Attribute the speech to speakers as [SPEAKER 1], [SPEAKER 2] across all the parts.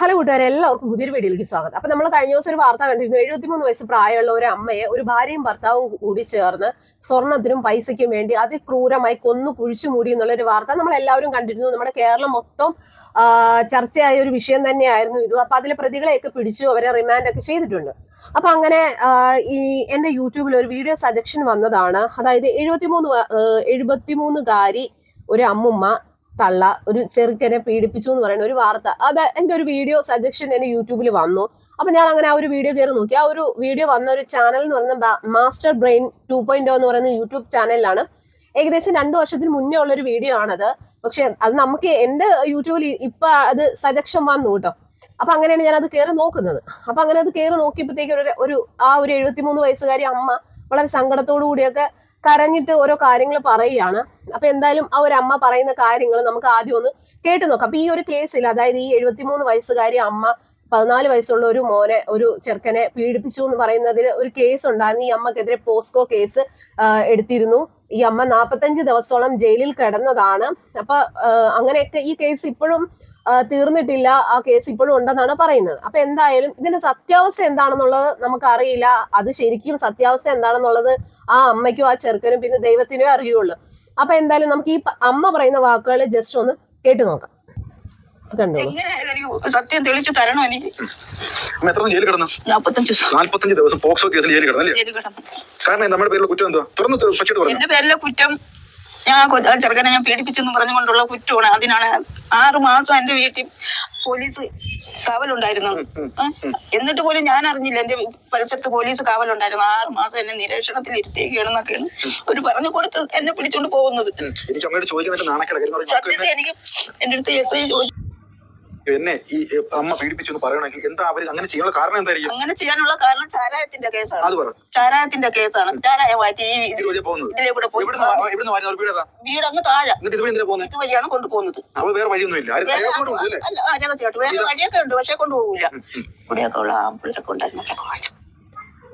[SPEAKER 1] Hello കൂട്ടുകാരെ എല്ലാവർക്കും പുതിയൊരു വീഡിയോയിലേക്ക് സ്വാഗതം. അപ്പൊ നമ്മൾ കഴിഞ്ഞ ദിവസം ഒരു വാർത്ത കണ്ടിരുന്നു. എഴുപത്തിമൂന്ന് വയസ്സ് പ്രായമുള്ള ഒരു അമ്മയെ ഒരു ഭാര്യയും ഭർത്താവും കൂടി ചേർന്ന് സ്വർണത്തിനും പൈസയ്ക്കും വേണ്ടി അതിക്രൂരമായി കൊന്നു കുഴിച്ചു മൂടി എന്നുള്ള ഒരു വാർത്ത നമ്മൾ എല്ലാവരും കണ്ടിരുന്നു. നമ്മുടെ കേരളം മൊത്തം ചർച്ചയായ ഒരു വിഷയം തന്നെയായിരുന്നു ഇത്. അപ്പൊ അതിലെ പ്രതികളെയൊക്കെ പിടിച്ചു അവരെ റിമാൻഡ് ഒക്കെ ചെയ്തിട്ടുണ്ട്. അപ്പൊ അങ്ങനെ ഈ എന്റെ യൂട്യൂബിൽ ഒരു വീഡിയോ സജക്ഷൻ വന്നതാണ്. അതായത് എഴുപത്തിമൂന്ന് എഴുപത്തിമൂന്നുകാരി ഒരു അമ്മുമ്മ തള്ള ഒരു ചെറുക്കനെ പീഡിപ്പിച്ചു എന്ന് പറയുന്ന ഒരു വാർത്ത. അത് എന്റെ ഒരു വീഡിയോ സജഷൻ എന്റെ യൂട്യൂബിൽ വന്നു. അപ്പൊ ഞാൻ അങ്ങനെ ആ ഒരു വീഡിയോ കയറി നോക്കി. ആ ഒരു വീഡിയോ വന്ന ഒരു ചാനൽ എന്ന് പറയുന്ന മാസ്റ്റർ ബ്രെയിൻ ടു പോയിന്റ് എന്ന് പറയുന്ന യൂട്യൂബ് ചാനലിലാണ് ഏകദേശം രണ്ടു വർഷത്തിന് മുന്നേ ഉള്ള ഒരു വീഡിയോ ആണത്. പക്ഷെ അത് നമുക്ക് എന്റെ യൂട്യൂബിൽ ഇപ്പൊ അത് സജക്ഷൻ വന്നു കേട്ടോ. അപ്പൊ അങ്ങനെയാണ് ഞാൻ അത് കയറി നോക്കുന്നത്. അപ്പൊ അങ്ങനെ അത് കയറി നോക്കിയപ്പോഴത്തേക്ക് ഒരു ആ ഒരു എഴുപത്തിമൂന്ന് വയസ്സുകാരി അമ്മ വളരെ സങ്കടത്തോടു കൂടിയൊക്കെ കരഞ്ഞിട്ട് ഓരോ കാര്യങ്ങൾ പറയുകയാണ്. അപ്പൊ എന്തായാലും ആ ഒരു അമ്മ പറയുന്ന കാര്യങ്ങൾ നമുക്ക് ആദ്യം ഒന്ന് കേട്ടു നോക്കാം. അപ്പൊ ഈ ഒരു കേസിൽ അതായത് ഈ എഴുപത്തിമൂന്ന് വയസ്സുകാരി അമ്മ പതിനാല് വയസ്സുള്ള ഒരു മോനെ ഒരു ചെറുക്കനെ പീഡിപ്പിച്ചു എന്ന് പറയുന്നതിൽ ഒരു കേസ് ഉണ്ടായിരുന്നു ഈ അമ്മക്കെതിരെ പോസ്കോ കേസ് എടുത്തിരുന്നു. ഈ അമ്മ നാൽപ്പത്തഞ്ച് ദിവസത്തോളം ജയിലിൽ കിടന്നതാണ്. അപ്പൊ അങ്ങനെയൊക്കെ ഈ കേസ് ഇപ്പോഴും തീർന്നിട്ടില്ല. ആ കേസ് ഇപ്പോഴും ഉണ്ടെന്നാണ് പറയുന്നത്. അപ്പൊ എന്തായാലും ഇതിന്റെ സത്യാവസ്ഥ എന്താണെന്നുള്ളത് നമുക്കറിയില്ല. അത് ശരിക്കും സത്യാവസ്ഥ എന്താണെന്നുള്ളത് ആ അമ്മയ്ക്കും ആ ചെറുക്കനും പിന്നെ ദൈവത്തിനേ അറിയുള്ളൂ. അപ്പൊ എന്തായാലും നമുക്ക് ഈ അമ്മ പറയുന്ന വാക്കുകൾ ജസ്റ്റ് ഒന്ന് കേട്ടു നോക്കാം.
[SPEAKER 2] സത്യം തെളിച്ചു തരണം എനിക്ക്.
[SPEAKER 3] എത്ര ജയിലിൽ കിടന്നു?
[SPEAKER 2] നാപ്പത്തഞ്ച് ദിവസം.
[SPEAKER 3] നാല്പത്തഞ്ച് ദിവസം പോക്സോ കേസിൽ ജയിലിൽ കിടന്നു
[SPEAKER 2] ജയിലിൽ കിടന്നു.
[SPEAKER 3] കാരണം നമ്മുടെ പേരിലുള്ള കുറ്റം എന്തുവാ? തുറന്നു പച്ചയിട്ട് പറഞ്ഞു
[SPEAKER 2] എന്റെ പേരിലെ കുറ്റം ഞാൻ ചെറുക്കനെ ഞാൻ പീഡിപ്പിച്ചെന്ന് പറഞ്ഞുകൊണ്ടുള്ള കുറ്റമാണ്. അതിനാണ് ആറു മാസം എന്റെ വീട്ടിൽ പോലീസ് കാവലുണ്ടായിരുന്നു? എന്നിട്ട് പോലും ഞാൻ അറിഞ്ഞില്ല. എന്റെ പരിസരത്ത് പോലീസ് കാവലുണ്ടായിരുന്നു. ആറു മാസം എന്നെ നിരീക്ഷണത്തിൽ ഇരുത്തിയേക്കാണെന്നൊക്കെയാണ് ഒരു പറഞ്ഞു കൊടുത്ത് എന്നെ പിടിച്ചോണ്ട് പോകുന്നത്.
[SPEAKER 3] എനിക്ക് ചോദിക്കാൻ
[SPEAKER 2] എനിക്ക് എന്റെ അടുത്ത് എസ് ഐ ചോദിച്ചു
[SPEAKER 3] എന്നെ ഈ അമ്മ പീഡിപ്പിച്ചു എന്ന് പറയണമെങ്കിൽ എന്താ അവർ അങ്ങനെ ചെയ്യാനുള്ള കാരണം എന്തായിരിക്കും?
[SPEAKER 2] അങ്ങനെ ചെയ്യാനുള്ള കാരണം ചാരായത്തിന്റെ കേസാണ്.
[SPEAKER 3] അത് പറഞ്ഞു
[SPEAKER 2] ചാരായത്തിന്റെ കേസാണ്. ചാരായം മാറ്റി ഈ
[SPEAKER 3] ഇത് വഴിയാ പോകുന്നത്.
[SPEAKER 2] ഇതിലെ കൂടെ പോയി.
[SPEAKER 3] എവിടുന്ന് വാ- എവിടുന്ന് വാങ്ങുന്നത് വീട് ഏതാ
[SPEAKER 2] വീട് അങ്ങ് താഴെ.
[SPEAKER 3] എന്നിട്ട് ഇതുവഴി എന്തിനാ പോകുന്നത്
[SPEAKER 2] ഇതുവഴിയാണ് കൊണ്ടുപോകുന്നത്.
[SPEAKER 3] അവൾ വേറെ വഴിയൊന്നും ഇല്ല
[SPEAKER 2] വേറെ
[SPEAKER 3] ആരും ഉണ്ട് അല്ലേ
[SPEAKER 2] അല്ല, ആ, രഹസ്യമായിട്ട്. വേറെ വഴിയൊക്കെ ഉണ്ട് പക്ഷെ കൊണ്ടുപോകില്ല ഇവിടെയൊക്കെ ഉള്ള അവരൊക്കെ വാങ്ങിച്ചു.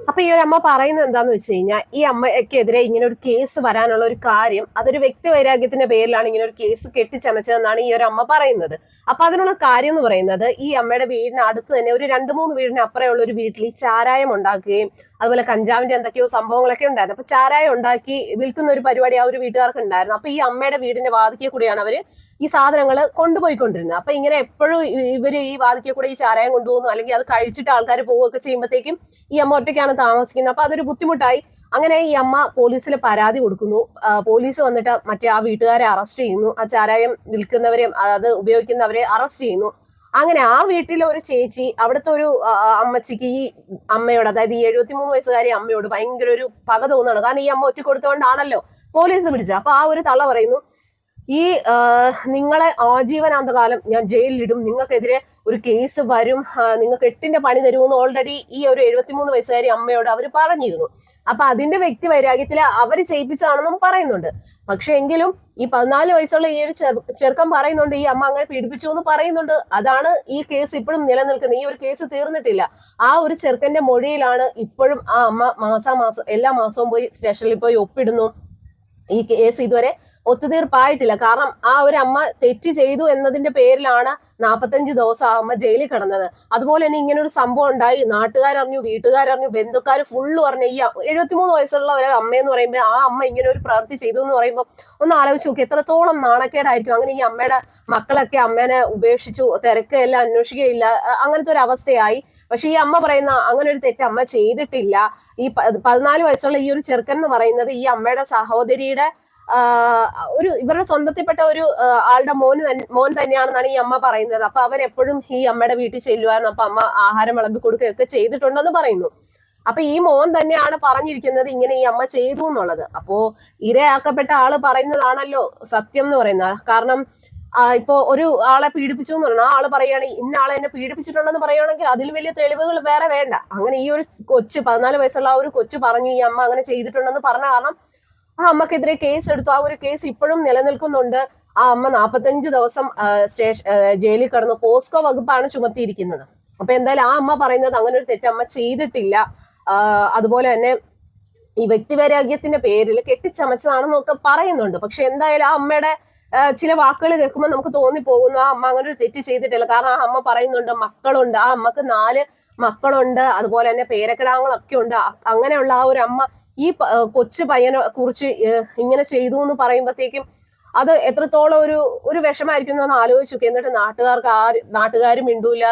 [SPEAKER 1] അപ്പൊ ഈ ഒരു അമ്മ പറയുന്നത് എന്താന്ന് വെച്ച് കഴിഞ്ഞാൽ ഈ അമ്മയ്ക്കെതിരെ ഇങ്ങനെ ഒരു കേസ് വരാനുള്ള ഒരു കാര്യം അതൊരു വ്യക്തി വൈരാഗ്യത്തിന്റെ പേരിലാണ് ഇങ്ങനെ ഒരു കേസ് കെട്ടിച്ചമച്ചതെന്നാണ് ഈ ഒരു അമ്മ പറയുന്നത്. അപ്പൊ അതിനുള്ള കാര്യം എന്ന് പറയുന്നത് ഈ അമ്മയുടെ വീടിന് അടുത്ത് തന്നെ ഒരു രണ്ട് മൂന്ന് വീടിന് അപ്പുറമുള്ള ഒരു വീട്ടിൽ ചാരായം ഉണ്ടാക്കുകയും അതുപോലെ കഞ്ചാവിന്റെ എന്തൊക്കെയോ സംഭവങ്ങളൊക്കെ ഉണ്ടായിരുന്നു. അപ്പൊ ചാരായം ഉണ്ടാക്കി വിൽക്കുന്ന ഒരു പരിപാടി ആ ഒരു വീട്ടുകാർക്ക് ഉണ്ടായിരുന്നു. അപ്പൊ ഈ അമ്മയുടെ വീടിന്റെ വാതിക്കെ കൂടിയാണ് അവർ ഈ സാധനങ്ങൾ കൊണ്ടുപോയിക്കൊണ്ടിരുന്നത്. അപ്പൊ ഇങ്ങനെ എപ്പോഴും ഇവർ ഈ വാതിക്കെ കൂടെ ഈ ചാരായം കൊണ്ടുപോകുന്നു അല്ലെങ്കിൽ അത് കഴിച്ചിട്ട് ആൾക്കാർ പോവുകയൊക്കെ ചെയ്യുമ്പോഴത്തേക്കും ഈ അമ്മ ഒറ്റയ്ക്കാണ് താമസിക്കുന്നത് അപ്പൊ അതൊരു ബുദ്ധിമുട്ടായി. അങ്ങനെ ഈ അമ്മ പോലീസിൽ പരാതി കൊടുക്കുന്നു. പോലീസ് വന്നിട്ട് മറ്റേ ആ വീട്ടുകാരെ അറസ്റ്റ് ചെയ്യുന്നു. ആ ചാരായം വിൽക്കുന്നവരെയും അത് ഉപയോഗിക്കുന്നവരെ അറസ്റ്റ് ചെയ്യുന്നു. അങ്ങനെ ആ വീട്ടിലെ ഒരു ചേച്ചി അവിടുത്തെ ഒരു അമ്മച്ചിക്ക് ഈ അമ്മയോട് അതായത് ഈ എഴുപത്തിമൂന്ന് വയസ്സുകാരി അമ്മയോട് ഭയങ്കര ഒരു പക തോന്നുകയാണ്. കാരണം ഈ അമ്മ ഒറ്റ കൊടുത്തുകൊണ്ടാണല്ലോ പോലീസ് പിടിച്ചത്. അപ്പൊ ആ ഒരു തള്ള പറയുന്നു ഈ നിങ്ങളെ ആജീവനാന്തകാലം ഞാൻ ജയിലിലിടും. നിങ്ങൾക്കെതിരെ ഒരു കേസ് വരും. നിങ്ങൾക്ക് എട്ടിന്റെ പണി തരുമെന്ന് ഓൾറെഡി ഈ ഒരു എഴുപത്തിമൂന്ന് വയസ്സുകാരി അമ്മയോട് അവർ പറഞ്ഞിരുന്നു. അപ്പൊ അതിന്റെ വ്യക്തി വൈരാഗ്യത്തിൽ അവർ ചെയ്യിപ്പിച്ചതാണെന്നും പറയുന്നുണ്ട്. പക്ഷെ എങ്കിലും ഈ പതിനാല് വയസ്സുള്ള ഈ ഒരു ചെറുക്കം പറയുന്നുണ്ട് ഈ അമ്മ അങ്ങനെ പീഡിപ്പിച്ചു എന്ന് പറയുന്നുണ്ട്. അതാണ് ഈ കേസ് ഇപ്പോഴും നിലനിൽക്കുന്നത്. ഈ ഒരു കേസ് തീർന്നിട്ടില്ല. ആ ഒരു ചെറുക്കന്റെ മൊഴിയിലാണ് ഇപ്പോഴും ആ അമ്മ മാസാമാസം എല്ലാ മാസവും പോയി സ്റ്റേഷനിൽ പോയി ഒപ്പിടുന്നു. ഈ കേസ് ഇതുവരെ ഒത്തുതീർപ്പായിട്ടില്ല. കാരണം ആ ഒരു അമ്മ തെറ്റ് ചെയ്തു എന്നതിന്റെ പേരിലാണ് നാൽപ്പത്തഞ്ച് ദിവസം ആ അമ്മ ജയിലിൽ കിടന്നത്. അതുപോലെ തന്നെ ഇങ്ങനെ ഒരു സംഭവം ഉണ്ടായി. നാട്ടുകാരറിഞ്ഞു വീട്ടുകാരറിഞ്ഞു ബന്ധുക്കാർ ഫുള്ള് പറഞ്ഞു ഈ എഴുപത്തിമൂന്ന് വയസ്സുള്ള ഒരു അമ്മയെന്ന് പറയുമ്പോൾ ആ അമ്മ ഇങ്ങനെ ഒരു പ്രവൃത്തി ചെയ്തു എന്ന് പറയുമ്പോൾ ഒന്ന് ആലോചിച്ച് നോക്കി എത്രത്തോളം നാണക്കേടായിരിക്കും. അങ്ങനെ ഈ അമ്മയുടെ മക്കളൊക്കെ അമ്മേനെ ഉപേക്ഷിച്ചു തിരക്കെല്ലാം അന്വേഷിക്കുകയില്ല. അങ്ങനത്തെ ഒരു അവസ്ഥയായി. പക്ഷെ ഈ അമ്മ പറയുന്ന അങ്ങനെ ഒരു തെറ്റ് അമ്മ ചെയ്തിട്ടില്ല. ഈ പതിനാല് വയസ്സുള്ള ഈ ഒരു ചെറുക്കൻ എന്ന് പറയുന്നത് ഈ അമ്മയുടെ സഹോദരിയുടെ ഒരു ഇവരുടെ സ്വന്തത്തിൽപ്പെട്ട ഒരു ആളുടെ മോന് മോൻ തന്നെയാണെന്നാണ് ഈ അമ്മ പറയുന്നത്. അപ്പൊ അവരെപ്പോഴും ഈ അമ്മയുടെ വീട്ടിൽ ചെല്ലുവാനും അപ്പൊ അമ്മ ആഹാരം വിളമ്പി കൊടുക്കുകയൊക്കെ ചെയ്തിട്ടുണ്ടെന്ന് പറയുന്നു. അപ്പൊ ഈ മോൻ തന്നെയാണ് പറഞ്ഞിരിക്കുന്നത് ഇങ്ങനെ ഈ അമ്മ ചെയ്തു എന്നുള്ളത്. അപ്പോ ഇരയാക്കപ്പെട്ട ആൾ പറയുന്നതാണല്ലോ സത്യം എന്ന് പറയുന്നത്. കാരണം ഇപ്പോ ഒരു ആളെ പീഡിപ്പിച്ചു എന്ന് പറഞ്ഞാൽ ആൾ പറയുകയാണ് ഇന്ന ആളെ എന്നെ പീഡിപ്പിച്ചിട്ടുണ്ടെന്ന് പറയുകയാണെങ്കിൽ അതിൽ വലിയ തെളിവുകൾ വേറെ വേണ്ട. അങ്ങനെ ഈ ഒരു കൊച്ചു പതിനാല് വയസ്സുള്ള ആ ഒരു കൊച്ചു പറഞ്ഞു ഈ അമ്മ അങ്ങനെ ചെയ്തിട്ടുണ്ടെന്ന് പറഞ്ഞ കാരണം ആ അമ്മക്കെതിരെ കേസ് എടുത്തു. ആ ഒരു കേസ് ഇപ്പോഴും നിലനിൽക്കുന്നുണ്ട്. ആ അമ്മ നാൽപ്പത്തഞ്ച് ദിവസം സ്റ്റേഷൻ ജയിലിൽ കടന്നു പോസ്കോ വകുപ്പാണ് ചുമത്തിയിരിക്കുന്നത്. അപ്പൊ എന്തായാലും ആ അമ്മ പറയുന്നത് അങ്ങനെ ഒരു തെറ്റ് അമ്മ ചെയ്തിട്ടില്ല. അതുപോലെ തന്നെ ഈ വ്യക്തിവൈരാഗ്യത്തിന്റെ പേരിൽ കെട്ടിച്ചമച്ചതാണെന്നൊക്കെ പറയുന്നുണ്ട്. പക്ഷെ എന്തായാലും ആ അമ്മയുടെ ചില വാക്കുകൾ കേൾക്കുമ്പോൾ നമുക്ക് തോന്നിപ്പോകുന്നു ആ അമ്മ അങ്ങനെ ഒരു തെറ്റ് ചെയ്തിട്ടില്ല. കാരണം ആ അമ്മ പറയുന്നുണ്ട് മക്കളുണ്ട്. ആ അമ്മയ്ക്ക് നാല് മക്കളുണ്ട്. അതുപോലെ തന്നെ പേരക്കിടാങ്ങളൊക്കെ ഉണ്ട്. അങ്ങനെയുള്ള ആ ഒരു അമ്മ ഈ കൊച്ചു പയ്യനെ കുറിച്ച് ഇങ്ങനെ ചെയ്തു എന്ന് പറയുമ്പോഴത്തേക്കും അത് എത്രത്തോളം ഒരു ഒരു വിഷമായിരിക്കും എന്ന് ആലോചിച്ചു എന്നിട്ട് നാട്ടുകാർക്ക് ആ നാട്ടുകാരും മിണ്ടൂല.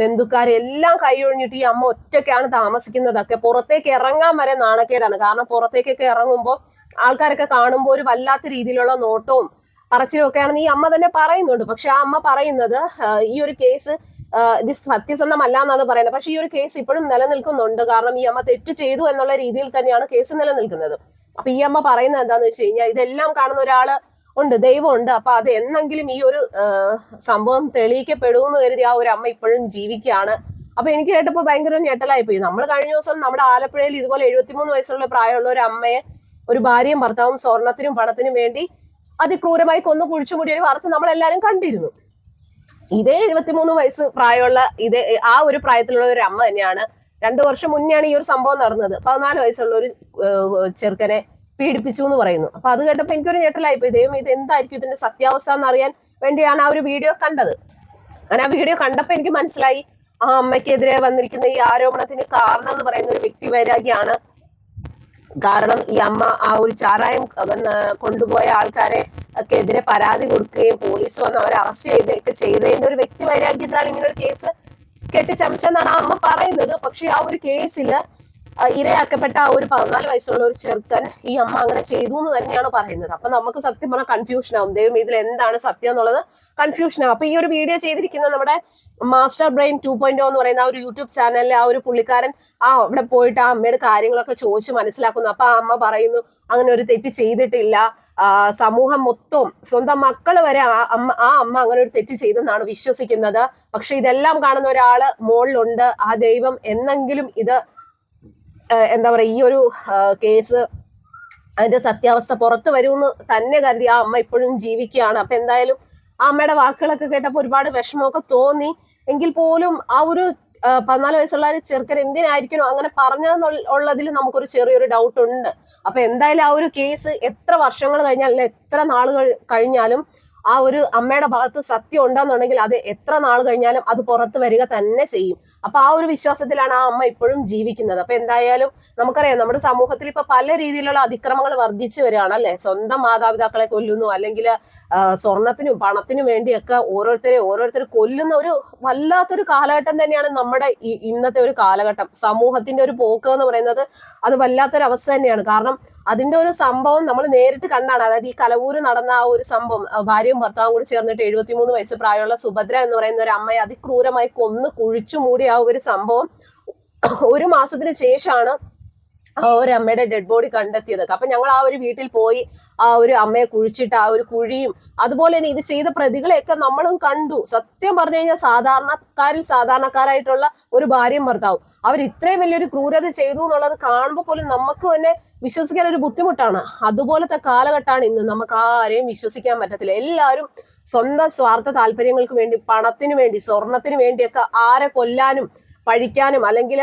[SPEAKER 1] ബന്ധുക്കാരും എല്ലാം കൈയൊഴിഞ്ഞിട്ട് ഈ അമ്മ ഒറ്റയ്ക്കാണ് താമസിക്കുന്നതൊക്കെ പുറത്തേക്ക് ഇറങ്ങാൻ വരെ നാണക്കേടാണ്. കാരണം പുറത്തേക്കൊക്കെ ഇറങ്ങുമ്പോൾ ആൾക്കാരൊക്കെ കാണുമ്പോൾ ഒരു വല്ലാത്ത രീതിയിലുള്ള നോട്ടവും പറച്ചിലും ഒക്കെയാണെന്ന് ഈ അമ്മ തന്നെ പറയുന്നുണ്ട്. പക്ഷെ ആ അമ്മ പറയുന്നത് ഈ ഒരു കേസ് ഇത് സത്യസന്ധമല്ല എന്നാണ് പറയുന്നത്. പക്ഷെ ഈ ഒരു കേസ് ഇപ്പോഴും നിലനിൽക്കുന്നുണ്ട്. കാരണം ഈ അമ്മ തെറ്റ് ചെയ്തു എന്നുള്ള രീതിയിൽ തന്നെയാണ് കേസ് നിലനിൽക്കുന്നത്. അപ്പൊ ഈ അമ്മ പറയുന്നത് എന്താന്ന് വെച്ച് കഴിഞ്ഞാൽ ഇതെല്ലാം കാണുന്ന ഒരാൾ ഉണ്ട് ദൈവമുണ്ട്. അപ്പൊ അത് എന്നെങ്കിലും ഈ ഒരു സംഭവം തെളിയിക്കപ്പെടുമെന്ന് കരുതി ആ ഒരു അമ്മ ഇപ്പോഴും ജീവിക്കുകയാണ്. അപ്പൊ എനിക്ക് കേട്ടപ്പോ ഭയങ്കര ഞെട്ടലായി പോയി നമ്മൾ കഴിഞ്ഞ ദിവസം നമ്മുടെ ആലപ്പുഴയിൽ ഇതുപോലെ എഴുപത്തിമൂന്ന് വയസ്സുള്ള പ്രായമുള്ള ഒരു അമ്മയെ ഒരു ഭാര്യയും ഭർത്താവും സ്വർണത്തിനും പണത്തിനും വേണ്ടി അതിക്രൂരമായി കൊന്നു കുഴിച്ചുമൂടിയ ഒരു വാർത്ത നമ്മൾ കണ്ടിരുന്നു. ഇതേ എഴുപത്തിമൂന്ന് വയസ്സ് പ്രായമുള്ള ഇതേ ആ ഒരു പ്രായത്തിലുള്ള ഒരു അമ്മ തന്നെയാണ് രണ്ടു വർഷം മുന്നെയാണ് ഈ ഒരു സംഭവം നടന്നത്. പതിനാല് വയസ്സുള്ള ഒരു ചെറുക്കനെ പീഡിപ്പിച്ചു എന്ന് പറയുന്നു. അപ്പൊ അത് കേട്ടപ്പോ എനിക്കൊരു ഞെട്ടലായിപ്പോയി. ദൈവം ഇത് എന്തായിരിക്കും ഇതിന്റെ സത്യാവസ്ഥ എന്ന് അറിയാൻ വേണ്ടിയാണ് ആ ഒരു വീഡിയോ കണ്ടത്. അങ്ങനെ ആ വീഡിയോ കണ്ടപ്പോ എനിക്ക് മനസ്സിലായി ആ അമ്മയ്ക്കെതിരെ വന്നിരിക്കുന്ന ഈ ആരോപണത്തിന് കാരണം എന്ന് പറയുന്ന ഒരു വ്യക്തി വൈരാഗ്യമാണ് കാരണം ഈ അമ്മ ആ ഒരു ചാരായം കൊണ്ടുപോയ ആൾക്കാരെ ഒക്കെ എതിരെ പരാതി കൊടുക്കുകയും പോലീസ് വന്ന് അവരെ അറസ്റ്റ് ചെയ്തൊക്കെ ചെയ്തതിന്റെ ഒരു വ്യക്തി വൈരാഗ്യത്തിലാണ് ഇങ്ങനെ ഒരു കേസ് കെട്ടിച്ചമച്ചെന്നാണ് ആ അമ്മ പറയുന്നത്. പക്ഷെ ആ ഒരു കേസിൽ ആ ഇരയാക്കപ്പെട്ട ആ ഒരു പതിനാല് വയസ്സുള്ള ഒരു ചെറുക്കൻ ഈ അമ്മ അങ്ങനെ ചെയ്തു എന്ന് തന്നെയാണ് പറയുന്നത്. അപ്പൊ നമുക്ക് സത്യം പറഞ്ഞാൽ കൺഫ്യൂഷൻ ആവും. ദൈവം ഇതിൽ എന്താണ് സത്യം എന്നുള്ളത് കൺഫ്യൂഷൻ ആവും. അപ്പൊ ഈ ഒരു വീഡിയോ ചെയ്തിരിക്കുന്ന നമ്മുടെ മാസ്റ്റർ ബ്രെയിൻ ടു പോയിന്റ് എന്ന് പറയുന്ന ആ ഒരു യൂട്യൂബ് ചാനലിലെ ആ ഒരു പുള്ളിക്കാരൻ ആ അവിടെ പോയിട്ട് ആ അമ്മയുടെ കാര്യങ്ങളൊക്കെ ചോദിച്ച് മനസ്സിലാക്കുന്നു. അപ്പൊ ആ അമ്മ പറയുന്നു അങ്ങനെ ഒരു തെറ്റ് ചെയ്തിട്ടില്ല. സമൂഹം മൊത്തവും സ്വന്തം മക്കൾ വരെ ആ അമ്മ ആ അമ്മ അങ്ങനെ ഒരു തെറ്റ് ചെയ്തെന്നാണ് വിശ്വസിക്കുന്നത്. പക്ഷെ ഇതെല്ലാം കാണുന്ന ഒരാൾ മുകളിലുണ്ട് ആ ദൈവം എന്നെങ്കിലും ഇത് എന്താ പറയുക ഈ ഒരു കേസ് അതിന്റെ സത്യാവസ്ഥ പുറത്തു വരുമെന്ന് തന്നെ കരുതി ആ അമ്മ ഇപ്പോഴും ജീവിക്കുകയാണ്. അപ്പൊ എന്തായാലും ആ അമ്മയുടെ വാക്കുകളൊക്കെ കേട്ടപ്പോൾ ഒരുപാട് വിഷമമൊക്കെ തോന്നി. എങ്കിൽ പോലും ആ ഒരു പതിനാല് വയസ്സുള്ള ഒരു ചെറുക്കൻ എന്തിനായിരിക്കണം അങ്ങനെ പറഞ്ഞതെന്നുള്ളതിൽ നമുക്കൊരു ചെറിയൊരു ഡൗട്ട് ഉണ്ട്. അപ്പൊ എന്തായാലും ആ ഒരു കേസ് എത്ര വർഷങ്ങൾ കഴിഞ്ഞാലും എത്ര നാളുകൾ കഴിഞ്ഞാലും ആ ഒരു അമ്മയുടെ ഭാഗത്ത് സത്യം ഉണ്ടെന്നുണ്ടെങ്കിൽ അത് എത്ര നാൾ കഴിഞ്ഞാലും അത് പുറത്ത് വരിക തന്നെ ചെയ്യും. അപ്പൊ ആ ഒരു വിശ്വാസത്തിലാണ് ആ അമ്മ ഇപ്പോഴും ജീവിക്കുന്നത്. അപ്പൊ എന്തായാലും നമുക്കറിയാം നമ്മുടെ സമൂഹത്തിൽ ഇപ്പൊ പല രീതിയിലുള്ള അതിക്രമങ്ങൾ വർദ്ധിച്ചു വരികയാണ് അല്ലെ? സ്വന്തം മാതാപിതാക്കളെ കൊല്ലുന്നു അല്ലെങ്കിൽ സ്വർണത്തിനും പണത്തിനും വേണ്ടിയൊക്കെ ഓരോരുത്തരെ ഓരോരുത്തർ കൊല്ലുന്ന ഒരു വല്ലാത്തൊരു കാലഘട്ടം തന്നെയാണ് നമ്മുടെ ഇന്നത്തെ ഒരു കാലഘട്ടം. സമൂഹത്തിന്റെ ഒരു പോക്ക് എന്ന് പറയുന്നത് അത് വല്ലാത്തൊരു അവസ്ഥ തന്നെയാണ്. കാരണം അതിന്റെ ഒരു സംഭവം നമ്മൾ നേരിട്ട് കണ്ടാണ്. അതായത് ഈ കലവൂര് നടന്ന ആ ഒരു സംഭവം ആ ഭാര്യയും ഭർത്താവും കൂടി ചേർന്നിട്ട് എഴുപത്തിമൂന്ന് വയസ്സ് പ്രായമുള്ള സുഭദ്ര എന്ന് പറയുന്ന ഒരു അമ്മയെ അതിക്രൂരമായി കൊന്ന് കുഴിച്ചു മൂടിയ ആ ഒരു സംഭവം ഒരു മാസത്തിന് ശേഷമാണ് ആ ഒരു അമ്മയുടെ ഡെഡ് ബോഡി കണ്ടെത്തിയത്. അപ്പൊ ഞങ്ങൾ ആ ഒരു വീട്ടിൽ പോയി ആ ഒരു അമ്മയെ കുഴിച്ചിട്ട് ആ ഒരു കുഴിയും അതുപോലെ തന്നെ ഇത് ചെയ്ത പ്രതികളെയൊക്കെ നമ്മളും കണ്ടു. സത്യം പറഞ്ഞു കഴിഞ്ഞാൽ സാധാരണക്കാരിൽ സാധാരണക്കാരായിട്ടുള്ള ഒരു ഭാര്യയും ഭർത്താവും. അവർ ഇത്രയും വലിയൊരു ക്രൂരത ചെയ്തു എന്നുള്ളത് കാണുമ്പോൾ പോലും നമുക്ക് തന്നെ വിശ്വസിക്കാൻ ഒരു ബുദ്ധിമുട്ടാണ്. അതുപോലത്തെ കാലഘട്ടമാണ് ഇന്ന്. നമുക്ക് ആരെയും വിശ്വസിക്കാൻ പറ്റത്തില്ല. എല്ലാവരും സ്വന്തം സ്വാർത്ഥ താല്പര്യങ്ങൾക്ക് വേണ്ടി പണത്തിന് വേണ്ടി സ്വർണത്തിന് വേണ്ടിയൊക്കെ ആരെ കൊല്ലാനും പഴിക്കാനും അല്ലെങ്കിൽ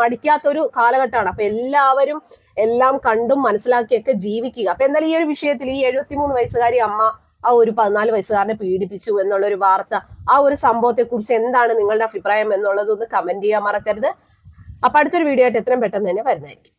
[SPEAKER 1] മടിക്കാത്തൊരു കാലഘട്ടമാണ്. അപ്പൊ എല്ലാവരും എല്ലാം കണ്ടും മനസ്സിലാക്കിയൊക്കെ ജീവിക്കുക. അപ്പൊ എന്നാൽ ഈ ഒരു വിഷയത്തിൽ ഈ എഴുപത്തിമൂന്ന് വയസ്സുകാരി അമ്മ ആ ഒരു പതിനാല് വയസ്സുകാരനെ പീഡിപ്പിച്ചു എന്നുള്ള ഒരു വാർത്ത ആ ഒരു സംഭവത്തെ കുറിച്ച് എന്താണ് നിങ്ങളുടെ അഭിപ്രായം എന്നുള്ളത് ഒന്ന് കമന്റ് ചെയ്യാൻ മറക്കരുത്. അപ്പൊ അടുത്തൊരു വീഡിയോ ആയിട്ട് എത്രയും പെട്ടെന്ന് തന്നെ വരുന്നതായിരിക്കും.